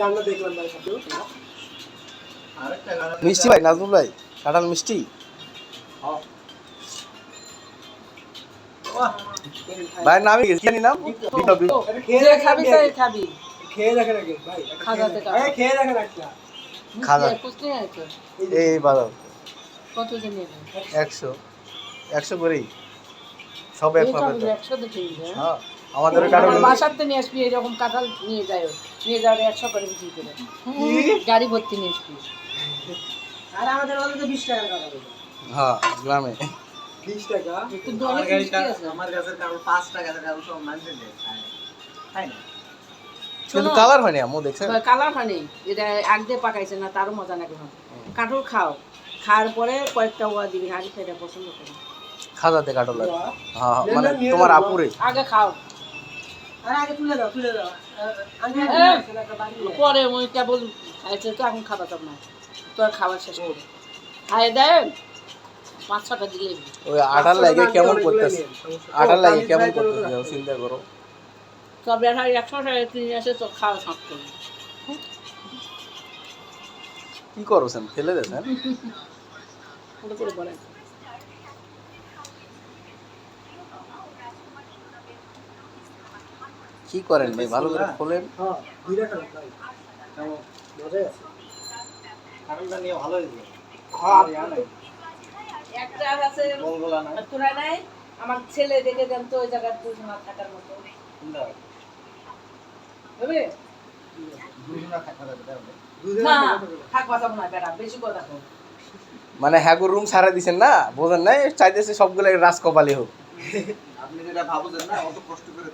গানটা দেখলাম ভাই। মিষ্টি ভাই নাজমুল ভাই কাঁঠাল মিষ্টি? হ্যাঁ। বাহ, ভাইয়ের কি? জানি নাম? বিপ্লব বিপ্লব। খেয়ে যে খাবি তাই খাবি। খেয়ে দেখেন আগে ভাই। খাজাতে দেখেন। খেয়ে দেখেন একটা। খাজা। আছে এই কত জন একশো। একশো করেই। সব এক পাবে তো। হ্যাঁ? আমাদের কারণ বাসাতে নিয়ে আসবি এরকম কাঁঠাল নিয়ে যায় নিয়ে যাওয়ার একশো করে বিক্রি করে। গাড়ি ভর্তি নিয়ে আসবি। আর আমাদের ওখানে তো বিশ টাকার কথা বলে হ্যাঁ গ্রামে। বিশ টাকা? কিন্তু আমার গাছের কারণ পাঁচ টাকা কারণ সব মানুষের দেয়, না। কিন্তু কালার হয়নি আমু দেখছেন? কালার হয় নেই এটা আগ দিয়ে পাকাইছে না তারও মজা নাকি না কাঁঠাল খাও। খাওয়ার পরে কয়েকটা ওয়া দিবি আগে সেটা পছন্দ করো। খাজাতে কাটল হ্যাঁ হ্যাঁ, মানে তোমার আপুরে। আগে খাও। পরে ওই কেবল খাইছে তো এখন খাবার সব না। তো আর খাবার শেষ করে খাই দেয় পাঁচ ছটা দিলে ওই আটার লাগে কেমন করতেছে আটার লাগে কেমন করতেছে চিন্তা করো। সব দেখা একশো টাকা কিনে আসে তো খাওয়া সাঁত করে কি করছেন ফেলে দেছেন ওটা করে বলে কি করেন ভাই? ভালো করে খোলেন। হ্যাঁ। হ্যাঁ আর নাই, একটা আছে গোলগোলা নাই। তোরা নাই। আমার ছেলে দেখে দেন তো ওই জায়গায় দুজন থাকার মতো। মানে হ্যাগুর রুম ছাড়া দিছেন না? বোঝেন নাই? চাইতেছে সবগুলো রাজ কপালি হোক। আপনি যেটা ভাবছেন না অত কষ্ট করে